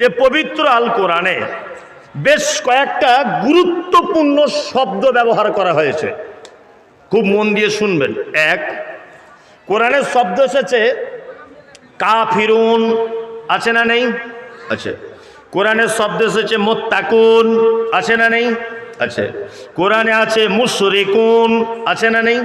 যে পবিত্র আল কোরআনে বেশ কয়েকটা গুরুত্বপূর্ণ শব্দ ব্যবহার করা হয়েছে। খুব মন দিয়ে শুনবেন। এক কোরআনের শব্দ এসেছে কাফিরুন আছে না নেই? আছে। কোরআনের শব্দ এসেছে মোত্তাকুন আছে না নেই? আছে। কোরআনে আছে মুশরিকুন আছে না নেই?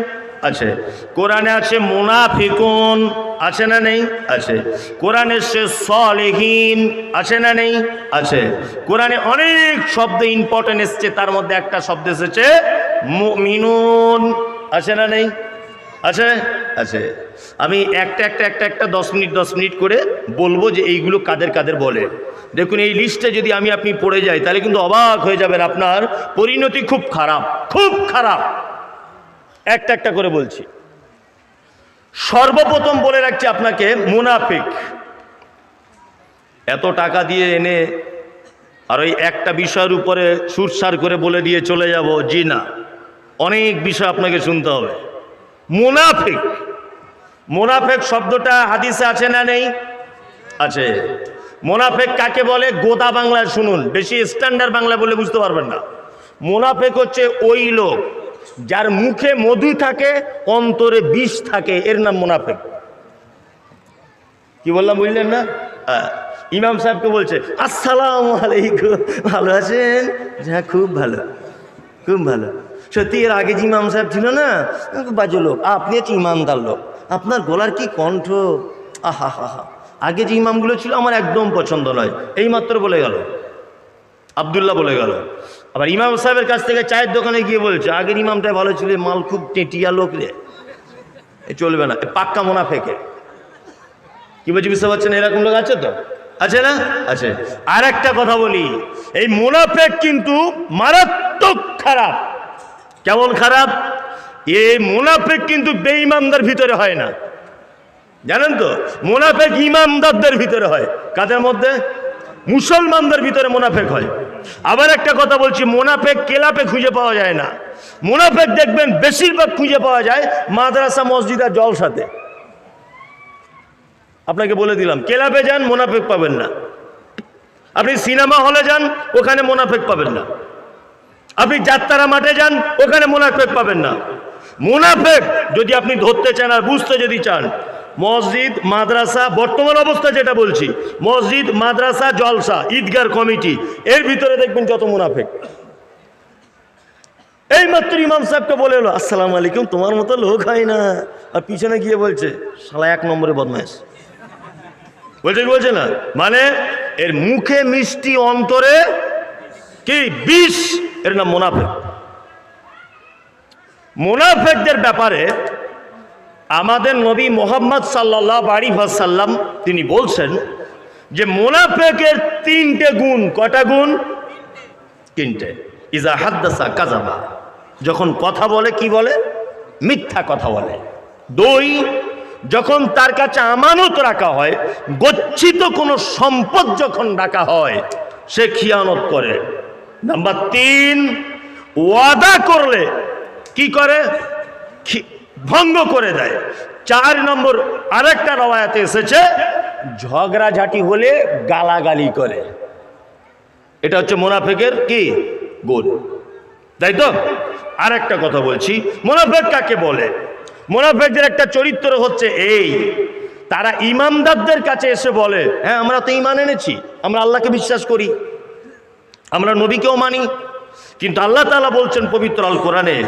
আছে। কোরআনে আছে মুনাফিকুন, আছে না নেই? আছে। কোরআনে সে সলেহীন, আছে না নেই? আছে। কোরআনে অনেক শব্দ ইম্পর্টেন্ট এসছে, তার মধ্যে একটা শব্দ এসেছে, মুমিনুন, আছে না নেই? আছে? আছে। আমি একটা একটা একটা একটা দশ মিনিট দশ মিনিট করে বলব যে এইগুলো কাদের কাদের বলে। দেখুন, এই লিস্টে যদি আমি আপনি পড়ে যাই, তাহলে কিন্তু অবাক হয়ে যাবেন, আপনার পরিণতি খুব খারাপ খুব খারাপ। একটা একটা করে বলছি। সর্বপ্রথম বলে রাখছি আপনাকে, মুনাফিক। এত টাকা দিয়ে এনে আর ওই একটা বিষয়ের উপরে সুরসার করে বলে দিয়ে চলে যাব, জি না। অনেক বিষয় আপনাকে শুনতে হবে। মুনাফিক। মুনাফেক শব্দটা হাদিসে আছে না নেই? আছে। মোনাফেক কাকে বলে? গোদা বাংলায় শুনুন। বেশি স্ট্যান্ডার্ড বাংলা বলে বুঝতে পারবেন না। মোনাফেক হচ্ছে ওই লোক। যার মুখে মধু থাকে, অন্তরে বিষ থাকে, এর নাম মোনাফেক। কি বললাম, বুঝলেন না। ইমাম সাহেবকে বলছে, আসসালাম আলাইকুম, ভালো আছেন? হ্যাঁ খুব ভালো খুব ভালো। সত্যি, এর আগে যে ইমাম সাহেব ছিল না বাজে লোক, আপনি হচ্ছে ইমানদার লোক। আপনার গলার কি কণ্ঠ? আহা, হা হা। আগে যে ইমামগুলো ছিল, আমার একদম পছন্দ নয়। এই মাত্র বলে গেল। আবদুল্লাহ বলে গেল। আবার ইমাম সাহেবের কাছ থেকে চায়ের দোকানে গিয়ে বলছে, আগের ইমামটা ভালো ছিল মাল খুব টেটিয়া লোক রে। চলবে না পাক্কা মোনা ফেকে কি বলছি, বুঝতে পারছেন? এরকম লোক আছে তো? আছে না? আছে। আর একটা কথা বলি, এই মোনাফেক কিন্তু মারাত্মক খারাপ। কেমন খারাপ? এই মোনাফেক কিন্তু বেঈমানদার ভিতরে হয় না। জানেন তো, মোনাফেক ইমামদারদের ভিতরে হয়। কাদের মধ্যে? মুসলমানদের ভিতরে মোনাফেক হয়। আবার একটা কথা বলছি, মোনাফেক কেলাপে খুঁজে পাওয়া যায় না। মোনাফেক দেখবেন বেশিরভাগ খুঁজে পাওয়া যায় মাদ্রাসা, মসজিদ আর জলসাতে। আপনাকে বলে দিলাম ক্লাবে যান, মোনাফেক পাবেন না। আপনি সিনেমা হলে যান, ওখানে মোনাফেক পাবেন না। আপনি যাত্রারা মাঠে যান, ওখানে মোনাফেক পাবেন না। মোনাফেক যদি আপনি ধরতে চান আর বুঝতে যদি চান মসজিদ, মাদ্রাসা, বর্তমান অবস্থা যেটা বলছি, মসজিদ, মাদ্রাসা, জলসা, ঈদগার কমিটি, এর ভিতরে দেখবেন যত মুনাফেক। এই মাত্র ইমাম সাহেবকে বলে এলো, আসসালাম আলাইকুম, তোমার মতো লোক হয় না। আর পিছনে গিয়ে বলছে, শালা এক নম্বরে বদমাইশ। বলছে বলছে না? মানে এর মুখে মিষ্টি অন্তরে কি? বিষ, এর নাম মোনাফেক। মোনাফেকদের ব্যাপারে আমাদের নবী মোহাম্মদ সাল্লাহ বাড়ি সাল্লাম তিনি বলছেন যে মোনাফেকের তিনটে গুণ কটা গুণ? তিনটে। ইজা হাদ্দাসা কাজাবা যখন কথা বলে, কি বলে? মিথ্যা কথা বলে। দুই, যখন তার কাছে আমানত রাখা হয়, গচ্ছিত কোনো সম্পদ যখন রাখা হয়, সে খিয়ানত করে। নাম্বার তিন, ওয়াদা করলে কি করে? ভঙ্গ করে দেয়। চার নম্বর আরেকটা রবায়াতে এসেছে, ঝগড়াঝাটি হলে গালাগালি করে। এটা হচ্ছে মোনাফেকের কি? গুণ তাই তো? আর একটা কথা বলছি, মোনাফেক কাকে বলে? মোনাফেকদের একটা চরিত্র হচ্ছে এই, তারা ইমামদারদের কাছে এসে বলে হ্যাঁ আমরা তো ইমান এনেছি, আমরা আল্লাহকে বিশ্বাস করি, আমরা নবীকেও মানি। কিন্তু আল্লাহ তাআলা বলছেন পবিত্র আল কোরআনে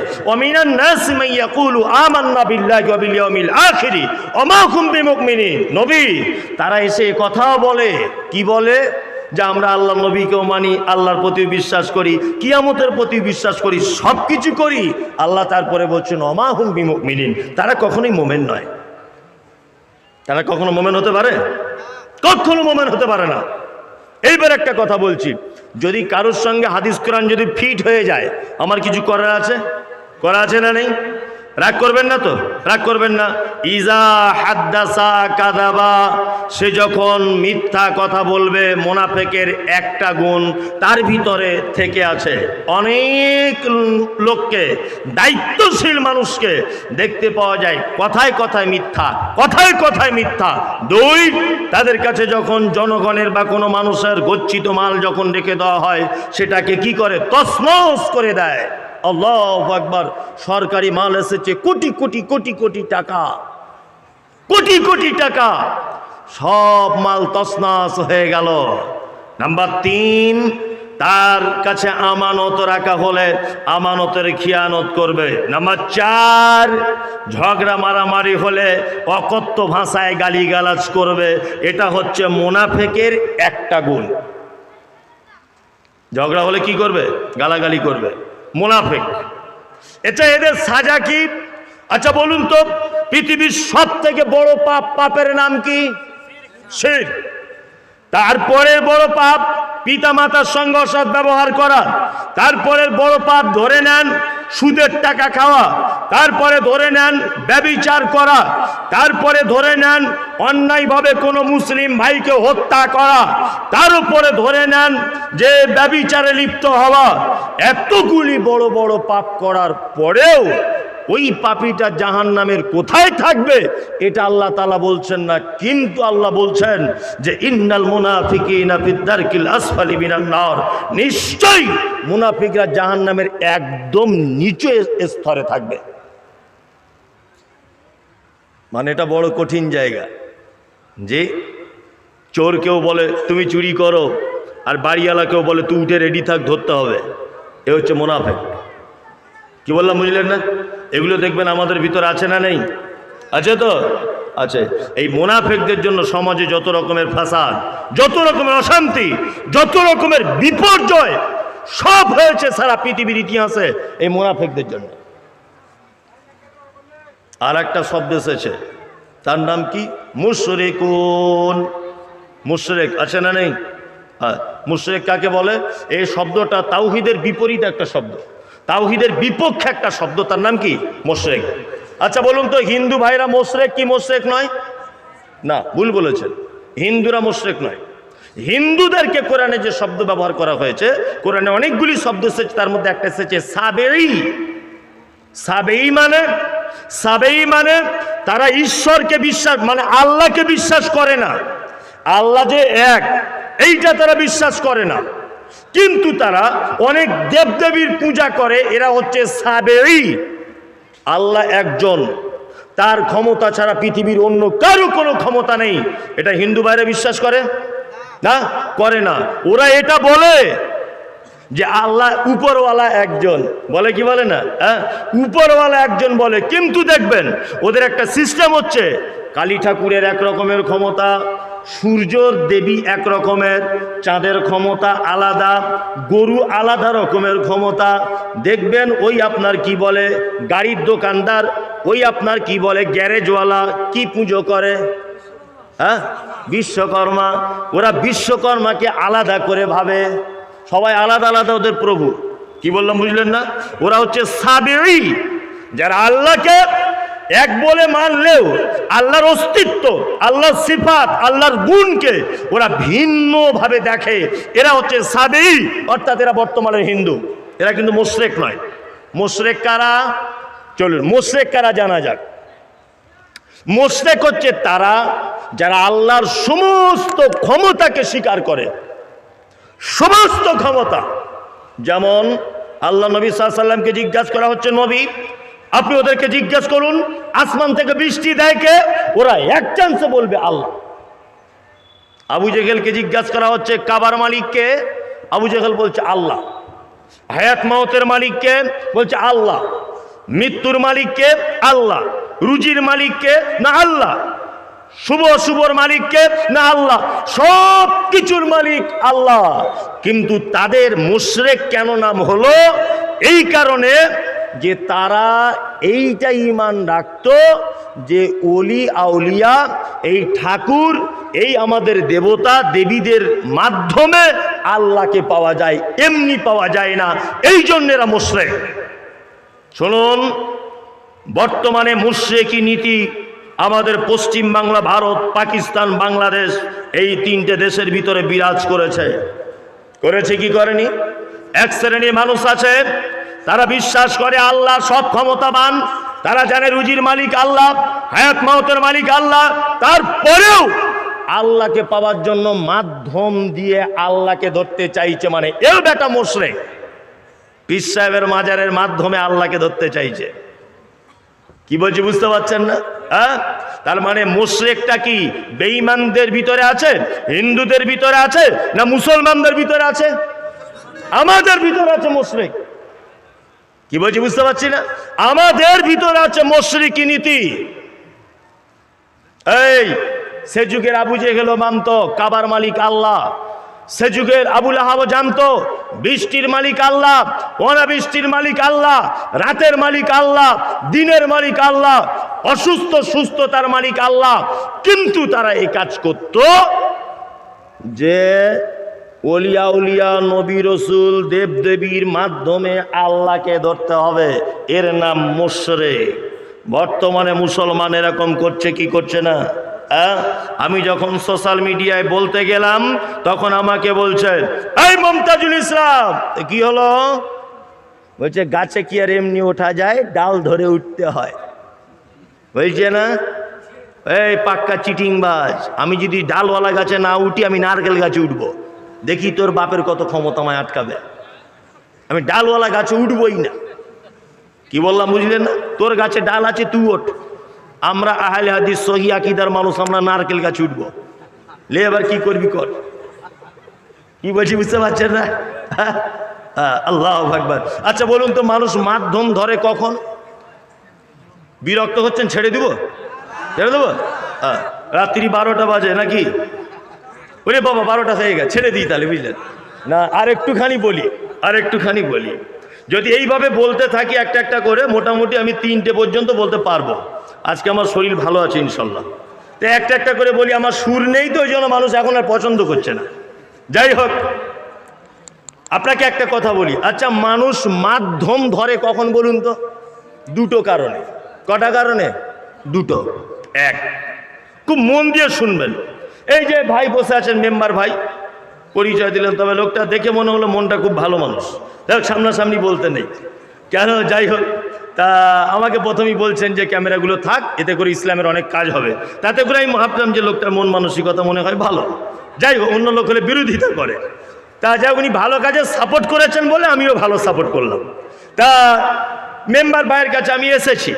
নবী, তারা এসে এ কথাও বলে। কি বলে? যে আমরা আল্লাহ নবীকেও মানি, আল্লাহর প্রতি বিশ্বাস করি, কিয়ামতের প্রতি বিশ্বাস করি সব কিছু করি। আল্লাহ তারপরে বলছেন অমা হুম বিমুমিনিন। তারা কখনোই মোমেন নয়। তারা কখনো মোমেন হতে পারে? কখনো মোমেন হতে পারে না। এইবার একটা কথা বলছি। যদি কারোর সঙ্গে হাদিস কোরআন যদি ফিট হয়ে যায়, আমার কিছু করার আছে? করা আছে না নেই? রাগ করবেন না তো? রাগ করবেন না। ইজা হাদ্দাসা কাদাবা, সে যখন মিথ্যা কথা বলবে, মোনাফেকের একটা গুণ তার ভিতরে থেকে আছে। অনেক লোককে, দায়িত্বশীল মানুষকে দেখতে পাওয়া যায়, কথায় কথায় মিথ্যা, কথায় কথায় মিথ্যা। দুই, তাদের কাছে যখন জনগণের বা কোনো মানুষের গচ্ছিত মাল যখন রেখে দেওয়া হয়, সেটাকে কি করে? তসনস করে দেয়। আল্লাহ একবার সরকারি মাল এসেছে, কোটি কোটি কোটি কোটি টাকা। কোটি কোটি টাকা। সব মাল তসনাস হয়ে গেল। নাম্বার তিন, তার কাছে আমানত রাখা হলে আমানতের খিয়ানত করবে। নাম্বার চার, ঝগড়া মারামারি হলে অকথ্য ভাষায় গালিগালাজ করবে। এটা হচ্ছে মোনাফেকের একটা গুণ। ঝগড়া হলে কি করবে? গালাগালি করবে। মোনাফেক। এটা এদের সাজা কি? আচ্ছা বলুন তো, পৃথিবীর সব থেকে বড় পাপ, পাপের নাম কি? শির। তারপরে বড় পাপ পিতা মাতার সঙ্গে অসৎ ব্যবহার করা তারপরে বড় পাপ ধরে নেন সুদের টাকা খাওয়া, তারপরে ধরে নেন ব্যবিচার করা, তারপরে ধরে নেন অন্যায়ভাবে কোনো মুসলিম ভাইকে হত্যা করা, তার উপরে ধরে নেন যে ব্যবিচারে লিপ্ত হওয়া। এতগুলি বড় বড় পাপ করার পরেও ওই পাপিটা জাহান নামের কোথায় থাকবে? এটা আল্লাহ তালা বলছেন না, কিন্তু আল্লাহ বলছেন যে, ইন্নাল মিনান নার। নিশ্চয়ই মুনাফিকরা জাহান নামের একদম নিচু স্তরে থাকবে। মানে এটা বড় কঠিন জায়গা। যে, চোর কেউ বলে, তুমি চুরি করো। আর বাড়িওয়ালা কেউ বলে, তুই উঠে রেডি থাক, ধরতে হবে। এ হচ্ছে মুনাফেক। কি বললাম, বুঝলেন না? এগুলো দেখবেন আমাদের ভিতর আছে না নেই? আছে তো? আছে। এই মোনাফেকদের জন্য সমাজে যত রকমের ফাসাদ, যত রকমের অশান্তি, যত রকমের বিপর্যয়, সব হয়েছে সারা পৃথিবীর ইতিহাসে এই মোনাফেকদের জন্য। আর একটা শব্দ এসেছে। তার নাম কি? মুশরেকুন। মুশরেক আছে না নেই? হ্যাঁ মুশরেক কাকে বলে? এই শব্দটা তাওহিদের বিপরীত একটা শব্দ। তাওহিদের বিপক্ষে একটা শব্দ, তার নাম কি? মোশরেক। আচ্ছা বলুন তো, হিন্দু ভাইরা মোশরেক কি মোশরেক নয়? না, ভুল বলেছেন। হিন্দুরা মোশরেক নয়। হিন্দুদেরকে কোরআনে যে শব্দ ব্যবহার করা হয়েছে, কোরআনে অনেকগুলি শব্দ এসেছে, তার মধ্যে একটা এসেছে সাবেই সাবেই মানে সাবেই মানে তারা ঈশ্বরকে বিশ্বাস মানে আল্লাহকে বিশ্বাস করে না। আল্লাহ যে এক, এইটা তারা বিশ্বাস করে না। কিন্তু তারা অনেক দেবদেবীর পূজা করে, এরা হচ্ছে সাবেই। আল্লাহ একজন, তার ক্ষমতা ছাড়া পৃথিবীর অন্য কারও কোনো ক্ষমতা নেই। এটা হিন্দু বাইরে বিশ্বাস করে? না? করে না। ওরা এটা বলে যে আল্লাহ উপরওয়ালা একজন। বলে কি বলে না? হ্যাঁ? উপরওয়ালা একজন বলে। কিন্তু দেখবেন, ওদের একটা সিস্টেম হচ্ছে, কালী ঠাকুরের এক রকমের ক্ষমতা সূর্যর দেবী এক রকমের, চাঁদের ক্ষমতা আলাদা, গরু আলাদা রকমের ক্ষমতা। দেখবেন ওই আপনার কি বলে, গাড়ির দোকানদার, ওই আপনার কি বলে, গ্যারেজওয়ালা কি পুজো করে? হ্যাঁ? বিশ্বকর্মা, ওরা বিশ্বকর্মাকে আলাদা করে ভাবে। সবাই আলাদা আলাদা ওদের প্রভু। কি বললাম বুঝলেন না? ওরা হচ্ছে সাবেই যারা আল্লাহকে এক বলে মানলেও আল্লাহর অস্তিত্ব, আল্লাহর সিফাত, আল্লাহর গুণকে ওরা ভিন্নভাবে দেখে। এরা হচ্ছে সাবেই অর্থাৎ এরা বর্তমানের হিন্দু। এরা কিন্তু মোশরেক নয়। মোশরেক কারা? চলুন, মোশরেক কারা জানা যাক। মোশরেক হচ্ছে তারা যারা আল্লাহর সমস্ত ক্ষমতাকে স্বীকার করে। সমস্ত ক্ষমতা। যেমন আল্লাহ নবী সাল্লামকে জিজ্ঞাসা করা হচ্ছে, নবী আপনি ওদেরকে জিজ্ঞেস করুন, আসমান থেকে বৃষ্টি দেয় কে? ওরা এক চান্সে বলবে আল্লাহ। আবু জেহেলকে জিজ্ঞাসা করা হচ্ছে, কাবার মালিককে আবু জেহেল বলছে, আল্লাহ। হায়াত মাহতের মালিককে বলছে, আল্লাহ। মৃত্যুর মালিককে আল্লাহ। রুজির মালিককে না আল্লাহ। শুভ শুভর মালিককে না আল্লাহ। সব কিছুর মালিক আল্লাহ। কিন্তু তাদের মুশরেক কেন নাম হলো? এই কারণে যে তারা এইটা ইমান রাখত যে অলি আউলিয়া, এই ঠাকুর, এই আমাদের দেবতা দেবীদের মাধ্যমে আল্লাহকে পাওয়া যায়, এমনি পাওয়া যায় না। এই জন্য এরা মুশরেক। শুনুন, বর্তমানে মুশ্রেকি নীতি আমাদের পশ্চিম বাংলা, ভারত, পাকিস্তান, বাংলাদেশ এই তিনটে দেশের ভিতরে বিরাজ করেছে। করেছে কি করেনি? এক শ্রেণির মানুষ আছে তারা বিশ্বাস করে আল্লাহ সব ক্ষমতাবান। তারা জানে রুজির মালিক আল্লাহ, হায়াত মাহতের মালিক আল্লাহ। তারপরেও আল্লাহকে পাওয়ার জন্য মাধ্যম দিয়ে আল্লাহকে ধরতে চাইছে মানে এও বেটা মোশরে পীর সাহেবের মাজারের মাধ্যমে আল্লাহকে ধরতে চাইছে। কি বলছি বুঝতে পারছেন না? হ্যাঁ তার মানে মুশরেকটা কি বেঈমানদের ভিতরে আছে? হিন্দুদের ভিতরে আছে? না মুসলমানদের ভিতরে আছে? আমাদের ভিতরে আছে মুশরিক। কি বলছি বুঝতে পারছি না? আমাদের ভিতরে আছে মুশরিকি নীতি। এই, সে যুগের আবু যে জেহেল মানত কাবার মালিক আল্লাহ। সে যুগের আবুল আহাব জানতো বৃষ্টির মালিক আল্লাহ, অনাবৃষ্টির মালিক আল্লাহ, রাতের মালিক আল্লাহ, দিনের মালিক আল্লাহ, অসুস্থ, সুস্থতার মালিক আল্লাহ। কিন্তু তারা এই কাজ করত যে অলিয়া উলিয়া নবী রসুল দেবদেবীর মাধ্যমে আল্লাহকে ধরতে হবে। এর নাম মোশরে বর্তমানে মুসলমান এরকম করছে কি করছে না? আমি যখন সোশ্যাল মিডিয়ায় বলতে গেলাম, তখন আমাকে বলছে, এই মমতাজুল ইসলাম! কি হলো? বলছে, গাছে কি আর এমনি ওঠা যায়? ডাল ধরে উঠতে হয়। বলছে না? এই পাক্কা চিটিংবাজ, আমি যদি ডালওয়ালা গাছে না উঠি, আমি নারকেল গাছে উঠবো। দেখি তোর বাপের কত ক্ষমতা আমায় আটকাবে। আমি ডালওয়ালা গাছে উঠবই না। কি বললাম বুঝলেন না? তোর গাছে ডাল আছে তুই ওঠ। আমরা আহলে হাদিস সহি আকিদার মানুষ আমরা নারকেল গাছে উঠবো। লে এবার কি করবি কর? কি বলছি বুঝতে পারছেন না? হ্যাঁ? হ্যাঁ, আল্লাহ আকবার। আচ্ছা বলুন তো মানুষ মাধ্যম ধরে কখন? বিরক্ত হচ্ছেন ছেড়ে দিব? ছেড়ে দেবো? হ্যাঁ রাত্রি বারোটা বাজে নাকি? ওরে বাবা, বারোটা গেছে ছেড়ে দিই তাহলে, বুঝলেন? না আর একটুখানি বলি আর একটুখানি বলি। যদি এইভাবে বলতে থাকি একটা একটা করে, মোটামুটি আমি তিনটে পর্যন্ত বলতে পারব। আজকে আমার শরীর ভালো আছে, ইনশাল্লাহ। তো একটা একটা করে বলি, আমার সুর নেই তো, ওই জন্য মানুষ এখন আর পছন্দ করছে না। যাই হোক, আপনাকে একটা কথা বলি। আচ্ছা মানুষ মাধ্যম ধরে কখন বলুন তো? দুটো কারণে। কটা কারণে? দুটো। এক, খুব মন দিয়ে শুনবেন। এই যে ভাই বসে আছেন, মেম্বার ভাই, পরিচয় দিলেন, তবে লোকটা দেখে মনে হলো মনটা খুব ভালো মানুষ। দেখ সামনাসামনি বলতে নেই। কেন, যাই হোক, তা আমাকে প্রথমেই বলছেন যে ক্যামেরাগুলো থাক, এতে করে ইসলামের অনেক কাজ হবে। তাতে করে আমি ভাবলাম যে লোকটার মন মানসিকতা মনে হয় ভালো। যাই হোক, অন্য লোক হলে বিরোধিতা করে। তা যা উনি ভালো কাজে সাপোর্ট করেছেন বলে আমিও ভালো সাপোর্ট করলাম। তা মেম্বার ভাইয়ের কাছে আমি এসেছি।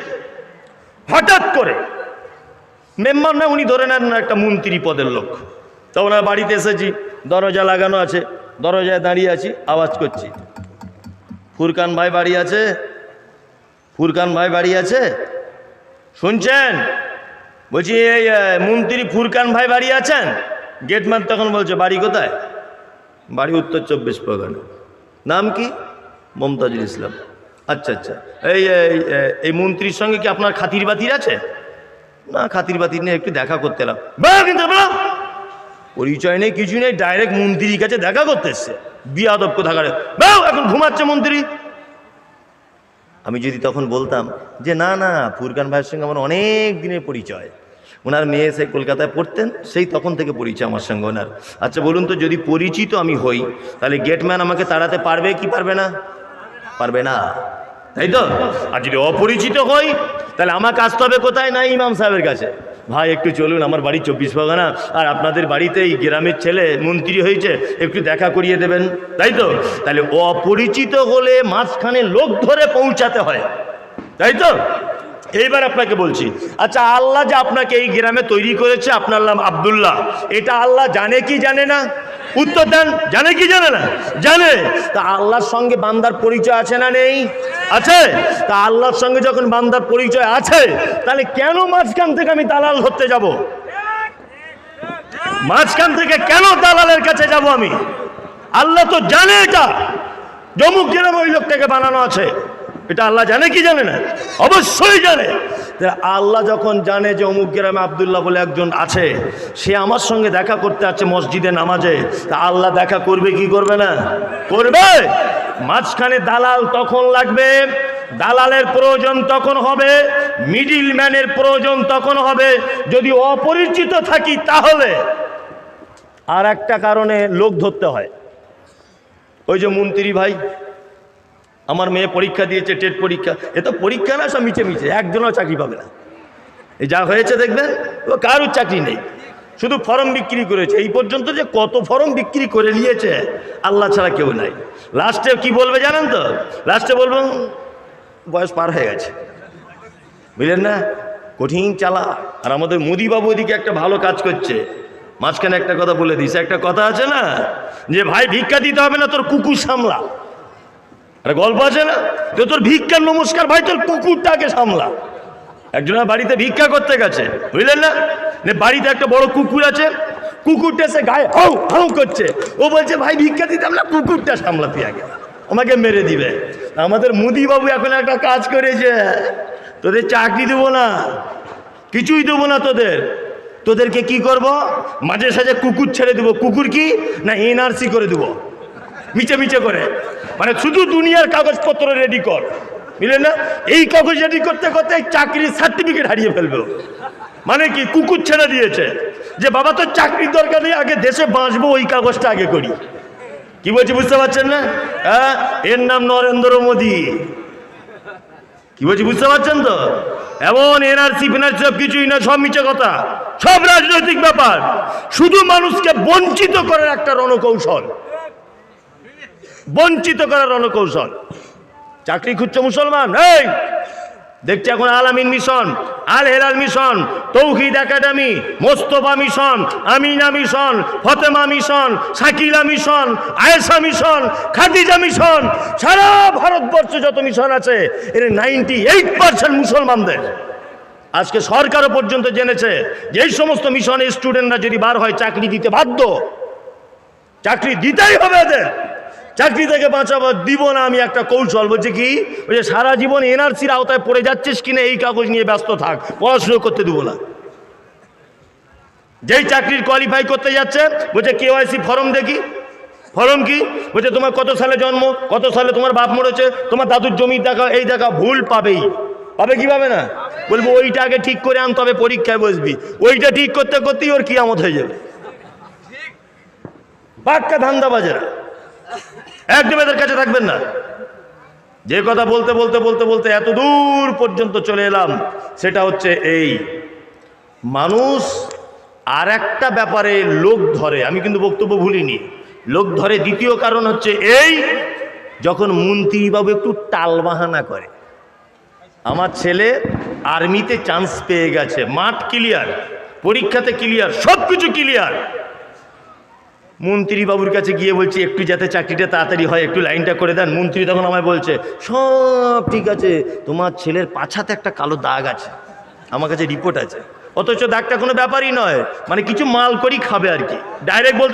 হঠাৎ করে মেম্বার না উনি ধরে নেন না একটা মন্ত্রী পদের লোক। তা ওনার বাড়িতে এসেছি দরজা লাগানো আছে দরজায় দাঁড়িয়ে আছি আওয়াজ করছি। ফুরকান ভাই বাড়ি আছে? ফুরকান ভাই বাড়ি আছে? শুনছেন? বলছি এই মন্ত্রী ফুরকান ভাই বাড়ি আছেন? গেটম্যান তখন বলছে বাড়ি কোথায়? বাড়ি উত্তর চব্বিশ পরগনা। নাম কি? মমতাজুল ইসলাম। আচ্ছা আচ্ছা। এই এই, এই মন্ত্রীর সঙ্গে কি আপনার খাতির বাতির আছে? না খাতির বাতির নিয়ে একটু দেখা করতে এলাম। পরিচয় নেই কিছু নেই ডাইরেক্ট মন্ত্রীর কাছে দেখা করতে এসছে। বিয়াদব কোথাকারে এখন ঘুমাচ্ছে মন্ত্রী। আমি যদি তখন বলতাম যে না না ফুরকান ভাইয়ের সঙ্গে আমার অনেক দিনের পরিচয়। ওনার মেয়ে সে কলকাতায় পড়তেন সেই তখন থেকে পরিচয় আমার সঙ্গে ওনার। আচ্ছা বলুন তো যদি পরিচিত আমি হই তাহলে গেটম্যান আমাকে তাড়াতে পারবে কি পারবে না? পারবে না। তাই তো? আর যদি অপরিচিত হই তাহলে আমাকে আসতে হবে কোথায়? না, ইমাম সাহেবের কাছে। ভাই, একটু চলুন, আমার বাড়ি চব্বিশ পরগনা। আর আপনাদের বাড়িতে এই গ্রামের ছেলে মন্ত্রী হয়েছে, একটু দেখা করিয়ে দেবেন। তাই তো? তাহলে অপরিচিত হলে মাঝখানে লোক ধরে পৌঁছাতে হয়। তাই তো? এইবার আপনাকে বলছি আচ্ছা আল্লাহ যে আপনাকে এই গ্রামে তৈরি করেছে, আপনার নাম আবদুল্লাহ। এটা আল্লাহ জানে কি জানে না? উত্তর দেন, জানে কি জানে না? জানে। তা আল্লাহর সঙ্গে বান্দার পরিচয় আছে না নেই? আছে? তা আল্লাহর সঙ্গে যখন বান্দার পরিচয় আছে, তাহলে কেন মাঝখান থেকে আমি দালাল ধরতে যাব? মাঝখান থেকে কেন দালালের কাছে যাব আমি? আল্লাহ তো জানে এটা। জমুক গ্রামে ওই লোকটাকে বানানো আছে। এটা আল্লাহ জানে কি জানে না? অবশ্যই জানে। আল্লাহ যখন জানে যে অমুক গ্রামে আবদুল্লাহ বলে একজন আছে, সে আমার সঙ্গে দেখা করতে আছে মসজিদে নামাজে। তা আল্লাহ দেখা করবে কি করবে না? করবে? মাঝখানে দালাল তখন লাগবে, দালালের প্রয়োজন তখন হবে মিডিল ম্যানের প্রয়োজন তখন হবে। যদি অপরিচিত থাকি তাহলে আর একটা কারণে লোক ধরতে হয়। ওই যে মন্ত্রী ভাই, আমার মেয়ে পরীক্ষা দিয়েছে, টেট পরীক্ষা। এ তো পরীক্ষা না, সব মিছে মিছে। একজনও চাকরি পাবে না। যা হয়েছে দেখবেন, ও কারোর চাকরি নেই। শুধু ফর্ম বিক্রি করেছে। এই পর্যন্ত যে কত ফরম বিক্রি করে নিয়েছে, আল্লাহ ছাড়া কেউ নাই। লাস্টে কি বলবে জানেন তো? লাস্টে বলব বয়স পার হয়ে গেছে। বুঝলেন না? কঠিন চালা। আর আমাদের মোদিবাবু ওদিকে একটা ভালো কাজ করছে। মাঝখানে একটা কথা বলে দিস একটা কথা আছে না? যে ভাই, ভিক্ষা দিতে হবে না, তোর কুকুর সামলা। একটা গল্প আছে না? তো তোর ভিক্ষার নমস্কার, ভাই, তোর কুকুরটাকে সামলা। একজনের বাড়িতে ভিক্ষা করতে গেছে। বুঝলেন নে? বাড়িতে একটা বড় কুকুর আছে, কুকুরটা এসে গায়ে হাউ হাউ করছে। ও বলছে, ভাই, ভিক্ষা দিতাম না, কুকুরটা সামলাতে আগে। আমাকে মেরে দিবে। আমাদের মুদিবাবু এখন একটা কাজ করেছে। তোদের চাকরি দেবো না, কিছুই দেবো না তোদের। তোদেরকে কি করব? মাঝে সাঝে কুকুর ছেড়ে দেবো। কুকুর কি? না এনআরসি করে দেবো। মিচে মিচে করে। মানে শুধু দুনিয়ার কাগজপত্র রেডি কর। বুঝলেন না? এই কাগজ রেডি করতে করতে চাকরির সার্টিফিকেট হারিয়ে ফেলবে। মানে কি, কুকুর ছেড়ে দিয়েছে যে, বাবা তো চাকরির দরকার নেই, আগে দেশে বাঁচবো, ওই কাগজটা আগে করি। কি বলছি, বুঝতে পারছেন না? হ্যাঁ? এর নাম নরেন্দ্র মোদী। কি বলছি, বুঝতে পারছেন তো? এমন এনআরসি ফেনার্সি সব কিছুই না, সব মিছে কথা। সব রাজনৈতিক ব্যাপার। শুধু মানুষকে বঞ্চিত করার একটা রণকৌশল। বঞ্চিত করার রণকৌশল। চাকরি খুঁজছে মুসলমান? এই! দেখছি এখন Al Amin mission, Al Helal mission, Touhid academy, Mostafa mission, Amina mission, Fatema mission, Shakila mission, Ayesha mission, Khadija mission, সারা ভারতবর্ষে যত মিশন আছে, এর নাইনটি এইট পার্সেন্ট মুসলমানদের। আজকে সরকারও পর্যন্ত জেনেছে যে এই সমস্ত মিশনের স্টুডেন্টরা যদি বার হয়, চাকরি দিতে বাধ্য, চাকরি দিতেই হবে এদের। চাকরি থেকে বাঁচাবো, দিব না আমি একটা কৌশল। বলছে কি? বলছে, সারা জীবন এনআরসির আওতায় পড়ে যাচ্ছিস কিনা এই কাগজ নিয়ে ব্যস্ত থাক, পড়াশুনো করতে দেবো না। যেই চাকরির কোয়ালিফাই করতে যাচ্ছে, বলছে কেওয়াইসি ফর্ম দেখি। ফর্ম কি? বলছে, তোমার কত সালে জন্ম, কত সালে তোমার বাপ মরেছে, তোমার দাদুর জমি দেখা এই দেখা ভুল পাবেই। পাবে কি পাবে না? বলব ওইটা আগে ঠিক করে আন তবে পরীক্ষায় বসবি। ওইটা ঠিক করতে করতেই ওর কিয়ামত হয়ে যাবে। পাক্কা ধান্দা বাজার একদম এদের কাছে থাকবেন না। যে কথা বলতে বলতে বলতে বলতে এত দূর পর্যন্ত চলে এলাম, সেটা হচ্ছে এই। মানুষ আর একটা ব্যাপারে লোক ধরে, আমি কিন্তু বক্তব্য ভুলিনি। লোক ধরে দ্বিতীয় কারণ হচ্ছে এই, যখন মন্ত্রীবাবু একটু টালবাহানা করে, আমার ছেলে আর্মিতে চান্স পেয়ে গেছে, মাঠ ক্লিয়ার পরীক্ষাতে ক্লিয়ার সব কিছু ক্লিয়ার মন্ত্রী বাবুর কাছে গিয়ে বলছি, একটু যাতে চাকরিটা তাড়াতাড়ি হয়, একটু লাইনটা করে দেন। মন্ত্রী তখন আমায় বলছে, সব ঠিক আছে, তোমার ছেলের পাছাতে একটা কালো দাগ আছে, আমার কাছে রিপোর্ট আছে। অথচ দাগটা কোনো ব্যাপারই নয় মানে কিছু মাল করি খাবে আর কি। ডাইরেক্ট বলতে